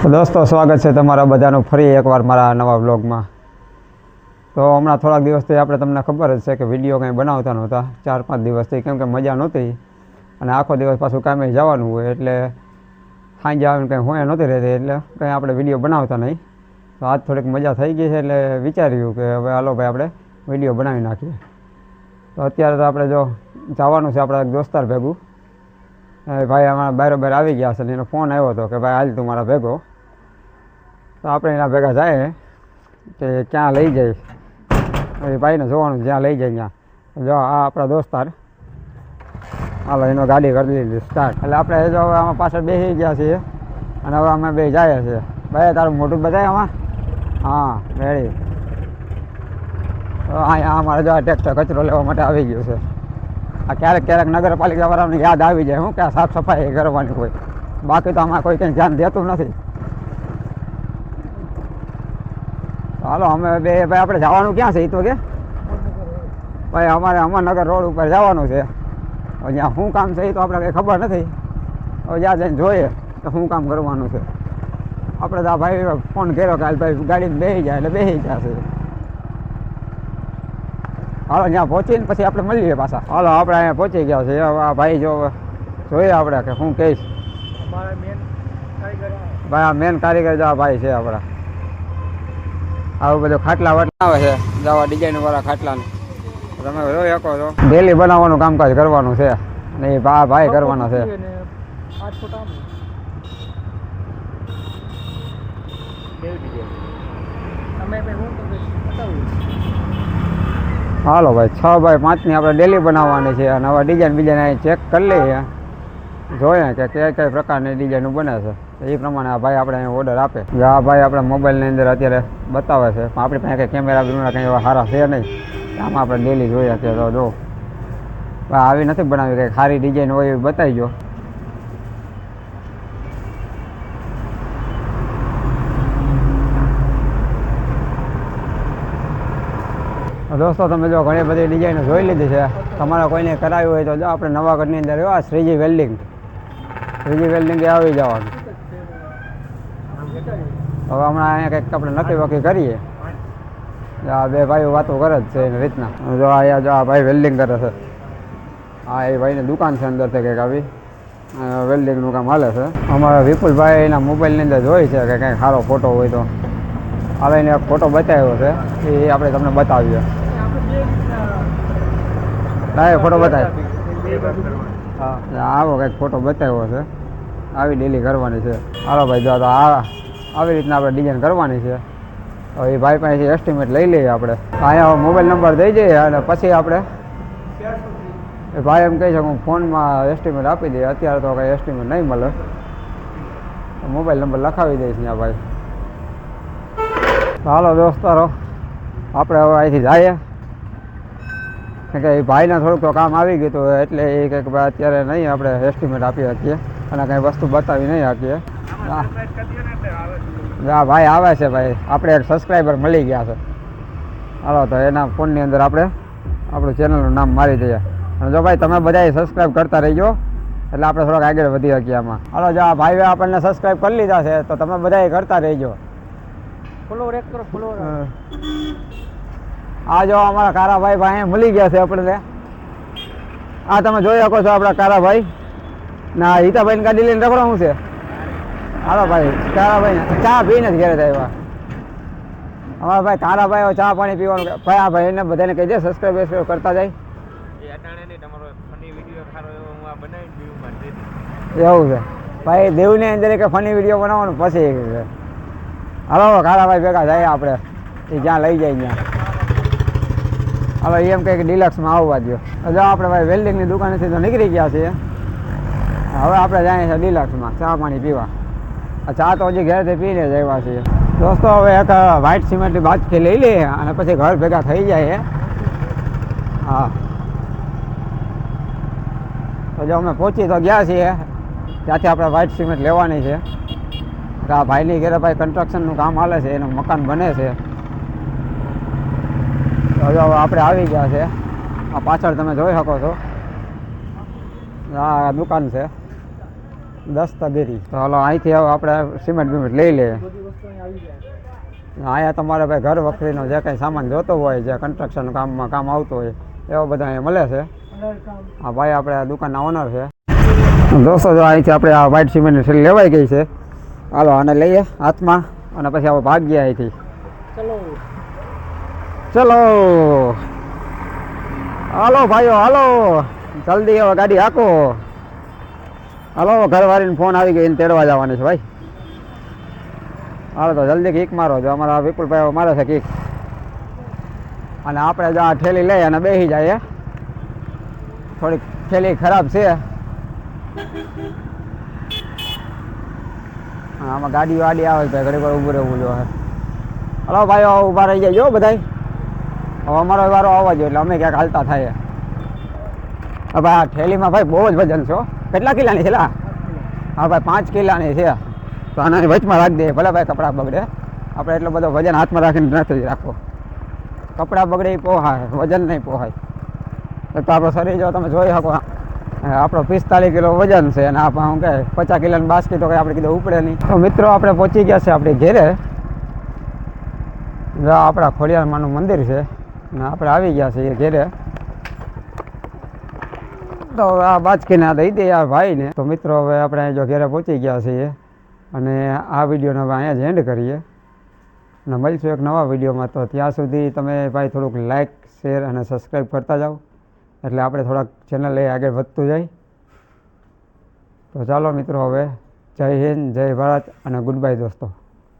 દોસ્તો, સ્વાગત છે તમારા બધાનું ફરી એકવાર મારા નવા બ્લોગમાં તો હમણાં થોડાક દિવસથી આપણે તમને ખબર જ છે કે વીડિયો કંઈ બનાવતા નહોતા. ચાર પાંચ દિવસથી, કેમ કે મજા નહોતી. અને આખો દિવસ પાછું કામે જવાનું હોય એટલે સાંજે આવીને કંઈ હોય નહોતી રહેતી, એટલે કંઈ આપણે વીડિયો બનાવતા નહીં. તો આજ થોડીક મજા થઈ ગઈ છે એટલે વિચાર્યું કે હવે હાલો ભાઈ આપણે વીડિયો બનાવી નાખીએ. તો અત્યારે તો આપણે જો જવાનું છે આપણા દોસ્તાર ભેગું. ભાઈ અમારા બરાબર આવી ગયા છે એનો ફોન આવ્યો હતો કે ભાઈ હાલ તું મારા ભેગો. તો આપણે એના ભેગા જાય કે ક્યાં લઈ જાય. એ ભાઈને જોવાનું, જ્યાં લઈ જાય ત્યાં. જો આ આપણા દોસ્તાર. હાલો, એનો ગાડી કરી લીધી સ્ટાર્ટ એટલે આપણે જો હવે આમાં પાછળ બેસી ગયા છીએ અને હવે અમે બે જાય છીએ ભાઈ, તારું મોટું બતાય આમાં? હા રેડી અહીંયા અમારે જો આ ટ્રેક્ટર કચરો લેવા માટે આવી ગયું છે. આ ક્યારેક ક્યારેક નગરપાલિકા વાળાને યાદ આવી જાય, હું ક્યાં સાફ સફાઈ કરવાની હોય. બાકી તો આમાં કોઈ કંઈ ધ્યાન દેતું નથી. હાલો અમે બે ભાઈ આપણે જવાનું ક્યાં છે એ તો કે? ભાઈ અમારે અમરનગર રોડ ઉપર જવાનું છે. જ્યાં શું કામ છે એ તો આપણે કંઈ ખબર નથી. હવે જ્યાં જઈને જોઈએ કે શું કામ કરવાનું છે. આપણે તો આ ભાઈ ફોન કર્યો કે ભાઈ ગાડી બેસી જાય એટલે બેસી જશે હાલો ત્યાં પહોંચીને પછી આપણે મળીએ પાછા. હાલો આપણે અહીંયા પહોંચી ગયા છે આ ભાઈ જો જોઈએ આપણે કે શું કહીશ ભાઈ આ મેન કારીગર જો આ ભાઈ છે આપણા. આવું બધું ખાટલા વાટલા આવે છે દવા ડિઝાઇન વાળા ખાટલાનું. તમે જોઈ શકો છો. ડેલી બનાવવાનું કામકાજ કરવાનું છે. ને એ ભા ભાઈ કરવાના છે. હાલો ભાઈ છ ભાઈ પાંચની આપણે ડેલી બનાવવાની છે અને હવે ડિઝાઇન બીજાને અહીં ચેક કરી લઈએ. જોઈએ કે કયા કઈ પ્રકારની ડિઝાઇન બને છે. એ પ્રમાણે આ ભાઈ આપણે અહીં ઓર્ડર આપે. જે આ ભાઈ આપણા મોબાઈલની અંદર અત્યારે બતાવે છે, પણ આપણી પાસે કંઈ કેમેરા બીમેરા કંઈ એવા સારા છે નહીં. આમાં આપણે ડેલી જોઈએ કે તો જો. આવી નથી બનાવી કંઈક સારી ડિઝાઇન હોય એવી બતાવી જો દોસ્તો, તમે જો ઘણી બધી ડિઝાઇનો જોઈ લીધી છે. તમારે કોઈને કરાવ્યું હોય તો જો આપણે નવાગઢની અંદર એવા શ્રીજી વેલ્ડિંગ. શ્રીજી વેલ્ડિંગ આવી જવાનું. હવે હમણાં અહીંયા કંઈક આપણે નક્કી વકી કરીએ. આ બે ભાઈઓ વાતો કરે જ છે એની રીતના. જો અહીંયા જો આ ભાઈ વેલ્ડિંગ કરે છે. હા એ ભાઈની દુકાન છે અંદરથી કંઈક આવી. વેલ્ડિંગનું કામ હાલે છે. અમારા વિપુલભાઈ એના મોબાઈલની અંદર જોઈ છે કે કંઈક સારો ફોટો હોય તો. હવે એને એક ફોટો બતાવ્યો છે. એ આપણે તમને બતાવીએ. હા એ ફોટો બતાવે. હા આવો કંઈક ફોટો બતાવ્યો છે. આવી ડેલી કરવાની છે. હાલો ભાઈ, જો આ આવી રીતના આપણે ડિઝાઇન કરવાની છે. હવે એ ભાઈ પાસેથી એસ્ટિમેટ લઈ લઈએ આપણે. અહીંયા મોબાઈલ નંબર દઈ જઈએ અને પછી આપણે એ ભાઈ એમ કહી શકું ફોનમાં એસ્ટિમેટ આપી દઈએ. અત્યારે તો કંઈ એસ્ટિમેટ નહીં મળે. મોબાઈલ નંબર લખાવી દઈશ ત્યાં ભાઈ. હાલો દોસ્તારો આપણે હવે અહીંથી જઈએ. કે એ ભાઈને થોડુંક તો કામ આવી ગયું હતું એટલે એ કંઈક ભાઈ અત્યારે નહીં આપણે એસ્ટિમેટ આપી શકીએ. અને કંઈ વસ્તુ બતાવી નહીં શકીએ. હા. ભાઈ આવે છે ભાઈ. આપણે એક સબસ્ક્રાઈબર મળી ગયા છે. હાલો તો એના ફોનની અંદર આપણે આપણું ચેનલનું નામ મારી દઈએ. અને જો ભાઈ તમે બધા સબસ્ક્રાઈબ કરતા રહીજો. એટલે આપણે થોડાક આગળ વધી શકીએ આમાં. હાલો જો આ ભાઈએ આપણને સબસ્ક્રાઈબ કરી લીધા છે તો તમે બધાએ કરતા રહીજો. ફ્લોર એક કરો ફ્લોર આ જો અમારા કારાભાઈ ભાઈ મળી ગયા છે આપણે આ તમે જોઈ શકો છો આપણા કારાભાઈ. ના હિતાભાઈ ગાડી લઈને રખડો શું છે? હાલો ભાઈ કારાભાઈ ચા પીને જ ઘેરે આવ્યા અમારા ભાઈ કારાભાઈ ચા પાણી પીવાનું ભાઈ આ ભાઈને બધાને કહી દે સબસ્ક્રાઈબ બસ્ક્રાઈબ કરતા જાય. એવો છે. ભાઈ દેવની અંદર એક ફની વીડિયો બનાવવાનું પછી હાલો કારાભાઈ ભેગા જાય આપણે. એ જ્યાં લઈ જાય ત્યાં. એ એમ કહે કે ડિલક્સમાં આવવા દો જો આપણે ભાઈ વેલ્ડિંગની દુકાનેથી તો નીકળી ગયા છીએ. હવે આપણે જાય છે ડિલક્સમાં ચા પાણી પીવા. આ ચા તો હજી ઘરેથી પીને જ આવ્યા છીએ. દોસ્તો, હવે એક વ્હાઇટ સિમેન્ટની બાજકી લઈ લઈએ અને પછી ઘર ભેગા થઈ જાય હા. તો જો અમે પહોંચી તો ગયા છીએ. ત્યાંથી આપણે વ્હાઇટ સિમેન્ટ લેવાની છે. આ ભાઈની ઘરે ભાઈ કન્સ્ટ્રક્શનનું કામ હાલે છે, એનું મકાન બને છે. હવે આપણે આવી ગયા છે. આ પાછળ તમે જોઈ શકો છો. આ દુકાન છે. દસ્તગીરી. તો હાલો, અહીંથી હવે આપણે સિમેન્ટ બિમેન્ટ લઈ લઈએ. અહીંયા તમારે ભાઈ ઘર વખરીનો જે કંઈ સામાન જોતો હોય, જે કન્સ્ટ્રક્શન કામમાં કામ આવતું હોય, એવો બધા અહીંયા મળે છે. આ ભાઈ, આપણે દુકાનના ઓનર છે. દોસ્તો, જો અહીંથી આપણે આ વ્હાઇટ સિમેન્ટની થેલી લેવાઈ ગઈ છે. હાલો, આને લઈએ હાથમાં અને પછી આપણે ગયા અહીંથી. ચલો. હાલો ભાઈઓ, હાલો. જલ્દી હવે ગાડી હાકો. હાલો, ઘરવાળીને ફોન આવી ગયો, એને તેડવા જવાની છે ભાઈ. હાલો તો જલ્દી કીક મારો જો અમારા વિપુલભાઈ મારે છે કીક અને આપણે જો આ ઠેલી લઈ અને બેસી જાય થોડીક ઠેલી ખરાબ છે. આમાં ગાડી વાડી આવે ઘડી વાર ઊભું રહેવું જોઈએ. હલો ભાઈઓ ઊભા રહી જાય જો બધાય. હવે અમારો વારો આવવા જોઈએ એટલે અમે ક્યાંક હાલતા થાય હવે આ ઠેલીમાં ભાઈ બહુ જ વજન છો કેટલા કિલાની છે હા ભાઈ, પાંચ કિલાની છે. તો આના વચમાં રાખી દઈએ. ભલે ભાઈ કપડાં બગડે. આપણે એટલો બધો વજન હાથમાં રાખીને નથી રાખવો. કપડાં બગડે એ પોહાય, વજન નહીં પોહાય. તો આપણો શરીર જો તમે જોઈ શકો આપણો પિસ્તાલીસ કિલો વજન છે અને આપણે શું કહે, પચાસ કિલોની બાસ્કી તો કંઈ આપણે કીધું ઉપડે નહીં. તો મિત્રો, આપણે પહોંચી ગયા છે આપણે ઘેરે. આપણા ખોડિયારમાંનું મંદિર છે. ને આપણે આવી ગયા છીએ ઘેરે. તો આ બાચકીને આ દઈ દઈએ આ ભાઈને. તો મિત્રો, હવે આપણે જો ઘેરે પહોંચી ગયા છીએ અને આ વિડીયોને હવે અહીંયા જ એન્ડ કરીએ. અને મળીશું એક નવા વિડીયોમાં. તો ત્યાં સુધી તમે ભાઈ થોડુંક લાઇક શેર અને સબસ્ક્રાઈબ કરતા જાઓ. એટલે આપણે થોડાક ચેનલ એ આગળ વધતું જાય. તો ચાલો મિત્રો, હવે જય હિન્દ, જય ભારત અને ગુડ બાય દોસ્તો.